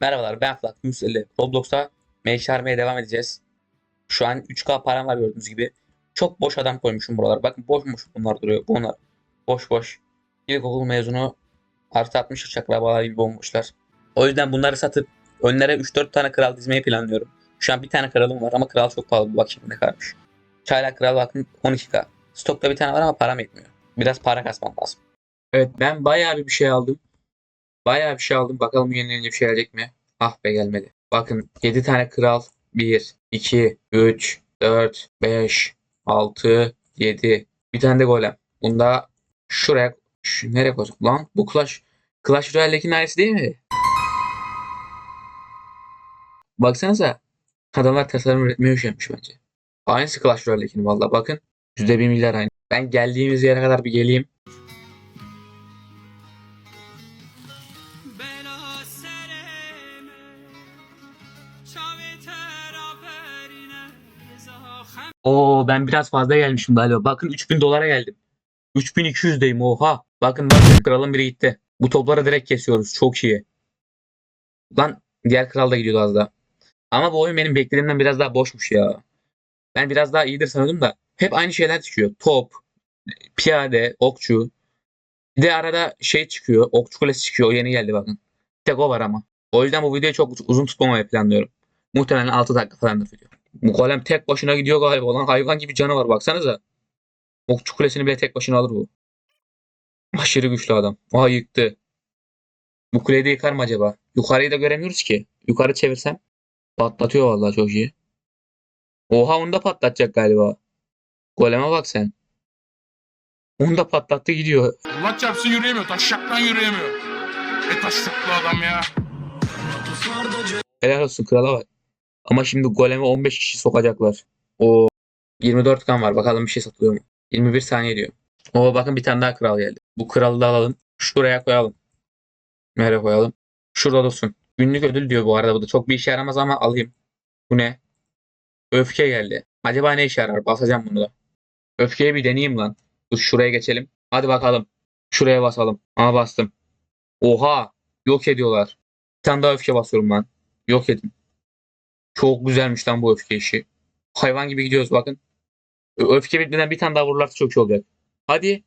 Merhabalar ben Flak 150. Roblox'ta meşharmeye devam edeceğiz. Şu an 3K param var gördüğünüz gibi. Çok boş adam koymuşum buralar. Bakın boşmuş bunlar duruyor. Bunlar boş boş. İlkokul mezunu artı 60 yaş akrabalar gibi bomboşlar. O yüzden bunları satıp önlere 3-4 tane kral dizmeyi planlıyorum. Şu an bir tane kralım var ama kral çok pahalı. Bak şimdi ne kadarmış. Çaylak kral bakın 12K. Stokta bir tane var ama param yetmiyor. Biraz para kasmam lazım. Evet ben bayağı bir şey aldım. Bayağı bir şey aldım. Bakalım yenilince bir şey gelecek mi? Ah be gelmedi. Bakın 7 tane kral. 1, 2, 3, 4, 5, 6, 7. Bir tane de golem. Bunda şuraya şu, nereye koyacak? Lan bu Clash Clash Royale'deki aynısı değil mi? Baksanıza. Adamlar tasarım üretmeye üşenmiş bence. Aynısı Clash Royale'dekinin valla bakın. %1 milyar aynı. Ben geldiğimiz yere kadar bir geleyim. Oo ben biraz fazla gelmişim galiba. Bakın 3000 dolara geldim. 3200'deyim oha. Bakın bakın kralın biri gitti. Bu topları direkt kesiyoruz. Çok iyi. Lan diğer kral da gidiyordu az daha. Ama bu oyun benim beklediğimden biraz daha boşmuş ya. Ben biraz daha iyidir sanıyordum da. Hep aynı şeyler çıkıyor. Top, piyade, okçu. Bir de arada şey çıkıyor. Okçu kulesi çıkıyor. O yeni geldi bakın. Bir tek o var ama. O yüzden bu videoyu çok uzun tutmamayı planlıyorum. Muhtemelen 6 dakika falandır video. Bu golem tek başına gidiyor galiba. Lan hayvan gibi canı var baksanıza. Okçu kulesini bile tek başına alır bu. Aşırı güçlü adam. Aha yıktı. Bu kuleyi de yıkar mı acaba? Yukarıyı da göremiyoruz ki. Yukarı çevirsem patlatıyor vallahi çok iyi. Oha onu da patlatacak galiba. Goleme bak sen. Onu da patlattı gidiyor. Allah çarpsın yürüyemiyor. Taşşaktan yürüyemiyor. E taşşaklı adam ya. Helal olsun krala bak. Ama şimdi goleme 15 kişi sokacaklar. O 24 kan var. Bakalım bir şey satılıyor mu? 21 saniye diyor. O bakın bir tane daha kral geldi. Bu kralı da alalım. Şuraya koyalım. Nereye koyalım? Şurada dursun. Günlük ödül diyor bu arada. Bu da çok bir işe yaramaz ama alayım. Bu ne? Öfke geldi. Acaba ne işe yarar? Basacağım bunu da. Öfkeyi bir deneyeyim lan. Dur şuraya geçelim. Hadi bakalım. Şuraya basalım. Aha bastım. Oha! Yok ediyorlar. Bir tane daha öfke basıyorum lan. Yok edin. Çok güzelmiş lan bu öfke işi. Hayvan gibi gidiyoruz bakın. Öfke bitmeden bir tane daha vururlarsa çok iyi olacak. Hadi.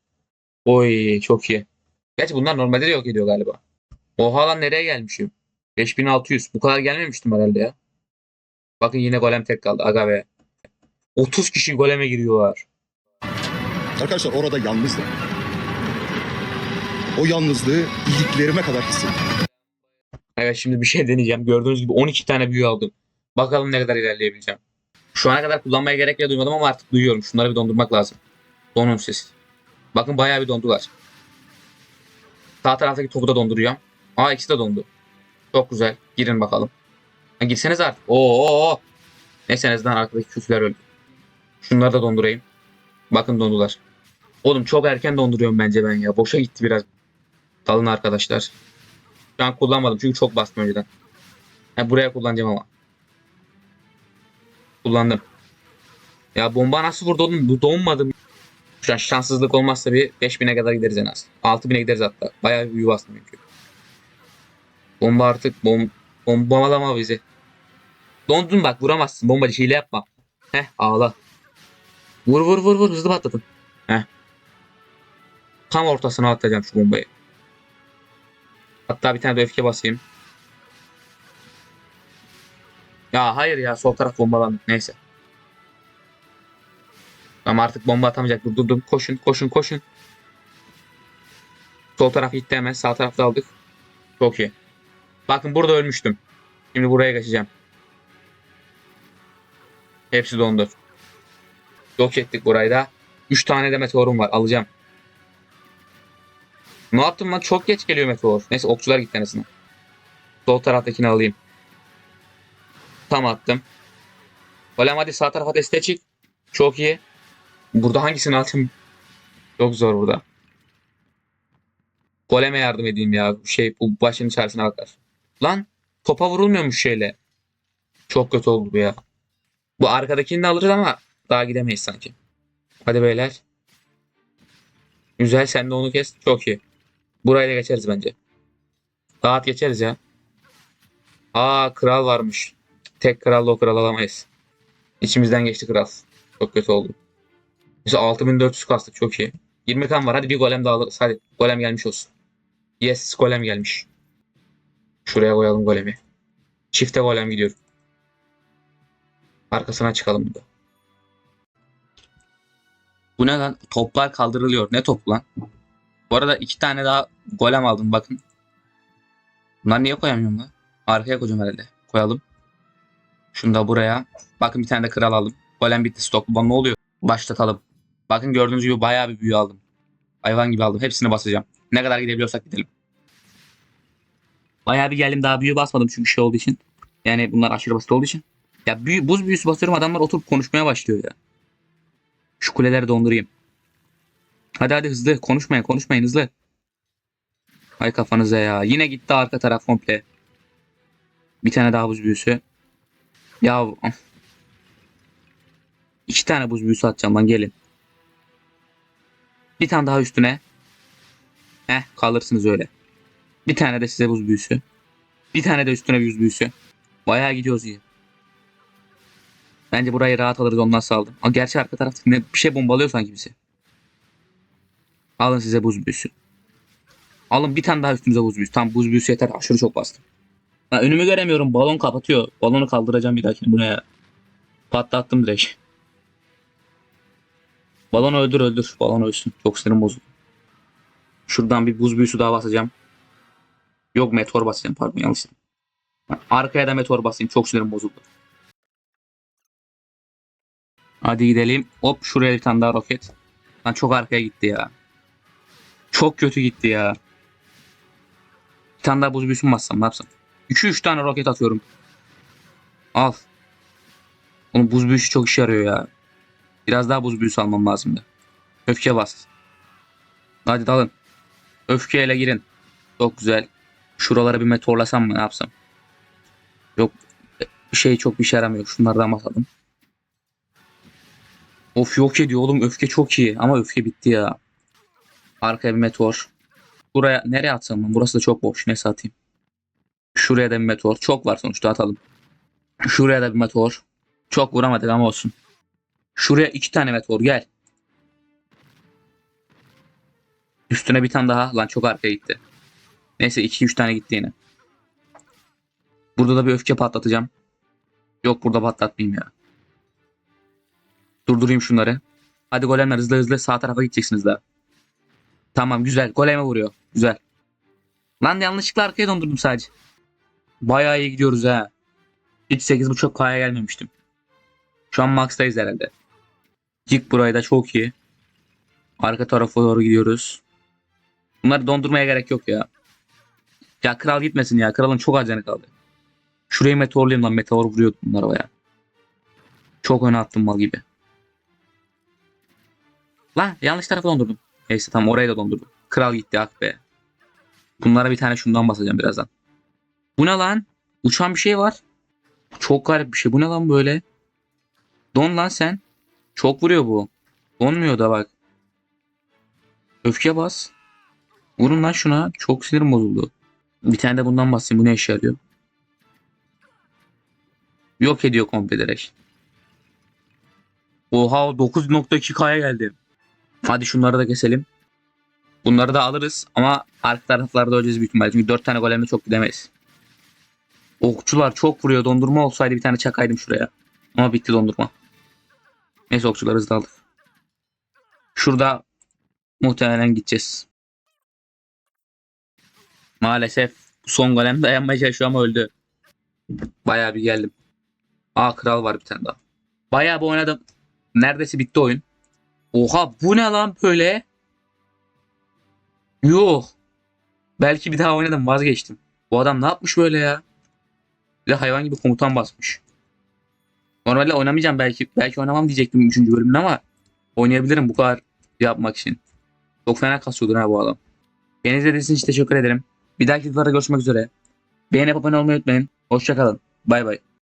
Oy çok iyi. Gerçi bunlar normalde de yok ediyor galiba. Oha lan nereye gelmişim? 5600. Bu kadar gelmemiştim herhalde ya. Bakın yine golem tek kaldı. Aga be. 30 kişi goleme giriyorlar. Arkadaşlar orada yalnızdım. O yalnızlığı iliklerime kadar hissettim. Evet şimdi bir şey deneyeceğim. Gördüğünüz gibi 12 tane büyü aldım. Bakalım ne kadar ilerleyebileceğim. Şu ana kadar kullanmaya gerek bile duymadım ama artık duyuyorum. Şunları bir dondurmak lazım. Donun siz. Bakın bayağı bir dondular. Sağ taraftaki topu da donduruyorum. Aa ikisi de dondu. Çok güzel. Girin bakalım. Ha, girseniz artık. Oo. Neyse en azından arkadaki küfler öldü. Şunları da dondurayım. Bakın dondular. Oğlum çok erken donduruyorum bence ben ya. Boşa gitti biraz. Dalın arkadaşlar. Şu an kullanmadım çünkü çok bastım önceden. Ha, buraya kullanacağım ama. Kullandım. Ya bomba nasıl vurdu oğlum? Donmadım. Şu an şanssızlık olmazsa bir 5000'e kadar gideriz en az. 6000'e gideriz hatta. Bayağı bir bastım çünkü. Bomba artık bom bombalama bizi. Dondun bak vuramazsın. Bombacı hile yapma. Heh ağla. Vur vur vur vur hızlı patladın. Heh. Tam ortasına atacağım şu bombayı. Hatta bir tane de öfke basayım. Ya hayır ya sol taraf bombalandı. Neyse. Ama artık bomba atamayacak. Durdurdum. Koşun koşun koşun. Sol taraf gitti hemen. Sağ tarafta aldık. Çok iyi. Bakın burada ölmüştüm. Şimdi buraya geçeceğim. Hepsi dondu. Yok ettik burayı da. 3 tane de meteorum var. Alacağım. Ne yaptım lan? Çok geç geliyor meteor. Neyse okçular gitti anasını. Sol taraftakini alayım. Tam attım. Golem hadi sağ tarafa desteğe çık. Çok iyi. Burada hangisini atayım? Çok zor burada. Goleme yardım edeyim ya. Şey bu başının çaresine bakar. Lan topa vurulmuyormuş şeyle. Çok kötü oldu bu ya. Bu arkadakini de alırız ama daha gidemeyiz sanki. Hadi beyler. Güzel sen de onu kes. Çok iyi. Burayla geçeriz bence. Rahat geçeriz ya. Aa kral varmış. Tek kralla o kral alamayız. İçimizden geçti kral. Çok kötü oldu. Biz 6400 kastık çok iyi. 20 kan var hadi bir golem daha alırız. Hadi golem gelmiş olsun. Yes golem gelmiş. Şuraya koyalım golemi. Çifte golem gidiyor. Arkasına çıkalım burada. Bu ne lan? Toplar kaldırılıyor. Ne topu lan? Bu arada iki tane daha golem aldım bakın. Bunları niye koyamıyorum lan? Arkaya koyacağım herhalde. Koyalım. Şunu da buraya. Bakın bir tane de kral aldım. Golem bitti stoklu. Bana ne oluyor? Başlatalım. Bakın gördüğünüz gibi bayağı bir büyü aldım. Hayvan gibi aldım. Hepsini basacağım. Ne kadar gidebiliyorsak gidelim. Bayağı bir geldim daha büyü basmadım çünkü şey olduğu için. Yani bunlar aşırı basit olduğu için. Ya büyü, buz büyüsü basıyorum adamlar oturup konuşmaya başlıyor ya. Şu kuleleri dondurayım. Hadi hadi hızlı konuşmayın konuşmayın hızlı. Ay kafanıza ya. Yine gitti arka taraf komple. Bir tane daha buz büyüsü. Ya iki tane buz büyüsü atacağım lan gelin. Bir tane daha üstüne. Heh kalırsınız öyle. Bir tane de size buz büyüsü. Bir tane de üstüne buz büyüsü. Bayağı gidiyoruz iyi. Bence burayı rahat alırız ondan saldım. Ama gerçi arka tarafta ne, bir şey bombalıyor sanki bizi. Alın size buz büyüsü. Alın bir tane daha üstümüze buz büyüsü. Tam buz büyüsü yeter. Aşırı çok bastım. Ha, önümü göremiyorum. Balon kapatıyor. Balonu kaldıracağım bir dahakine. Bu ne ya? Patlattım direkt. Balonu öldür öldür. Balon ölsün. Çok sinirim bozuldu. Şuradan bir buz büyüsü daha basacağım. Yok meteor basacağım pardon yanlış. Arkaya da meteor basayım. Çok sinirim bozuldu. Hadi gidelim. Hop şuraya bir tane daha roket. Lan çok arkaya gitti ya. Çok kötü gitti ya. Bir tane daha buz büyüsü mü bassam ne yapsam? 2-3 tane roket atıyorum. Al. Oğlum buz büyüsü çok işe yarıyor ya. Biraz daha buz büyüsü almam lazımdı. Öfke bas. Hadi dalın. Öfkeyle girin. Çok güzel. Şuralara bir meteorlasam mı ne yapsam? Yok. Bir şey çok bir şey yaramıyor. Şunlardan basalım. Of yok ediyor oğlum. Öfke çok iyi. Ama öfke bitti ya. Arkaya bir meteor. Buraya nereye atsam? Burası da çok boş. Neyse atayım. Şuraya da bir meteor. Çok var sonuçta atalım. Şuraya da bir meteor. Çok vuramadık ama olsun. Şuraya iki tane meteor gel. Üstüne bir tane daha. Lan çok arkaya gitti. Neyse iki üç tane gitti yine. Burada da bir öfke patlatacağım. Yok burada patlatmayayım ya. Durdurayım şunları. Hadi golemler hızlı hızlı sağ tarafa gideceksiniz daha. Tamam güzel. Goleme vuruyor. Güzel. Lan yanlışlıkla arkaya dondurdum sadece. Bayağı iyi gidiyoruz ha. Hiç 8.5 K'ya gelmemiştim. Şu an max'tayız herhalde. Yık burayı da çok iyi. Arka tarafa doğru gidiyoruz. Bunları dondurmaya gerek yok ya. Ya kral gitmesin ya. Kralın çok az canı kaldı. Şurayı meteorlayayım lan. Meteor vuruyordu bunlara baya. Çok öne attım mal gibi. Lan yanlış tarafa dondurdum. Neyse tamam orayı da dondurdum. Kral gitti ak be. Bunlara bir tane şundan basacağım birazdan. Bu ne lan? Uçan bir şey var. Çok garip bir şey. Bu ne lan böyle? Don lan sen. Çok vuruyor bu. Donmuyor da bak. Öfke bas. Vurun lan şuna. Çok sinirim bozuldu. Bir tane de bundan basayım. Bu ne işe yarıyor? Yok ediyor komple direkt. Oha 9.2K'ya geldi. Hadi şunları da keselim. Bunları da alırız ama arka taraflarda öleceğiz büyük ihtimalle. Çünkü 4 tane golemle çok gidemeyiz. Okçular çok vuruyor. Dondurma olsaydı bir tane çakaydım şuraya. Ama bitti dondurma. Neyse okçular hızlı aldık. Şurada muhtemelen gideceğiz. Maalesef son golem dayanmaya çalışıyor ama öldü. Bayağı bir geldim. Aa kral var bir tane daha. Bayağı bir oynadım. Neredeyse bitti oyun. Oha bu ne lan böyle? Yok. Belki bir daha oynadım vazgeçtim. Bu adam ne yapmış böyle ya? Bir de hayvan gibi komutan basmış. Normalde oynamayacağım belki. Belki oynamam diyecektim 3. bölümde ama oynayabilirim bu kadar yapmak için. Çok fena kasıyordur ha bu adam. Beni izlediğiniz için teşekkür ederim. Bir dahaki videolarda görüşmek üzere. Beğenip abone olmayı unutmayın. Hoşçakalın. Bay bay.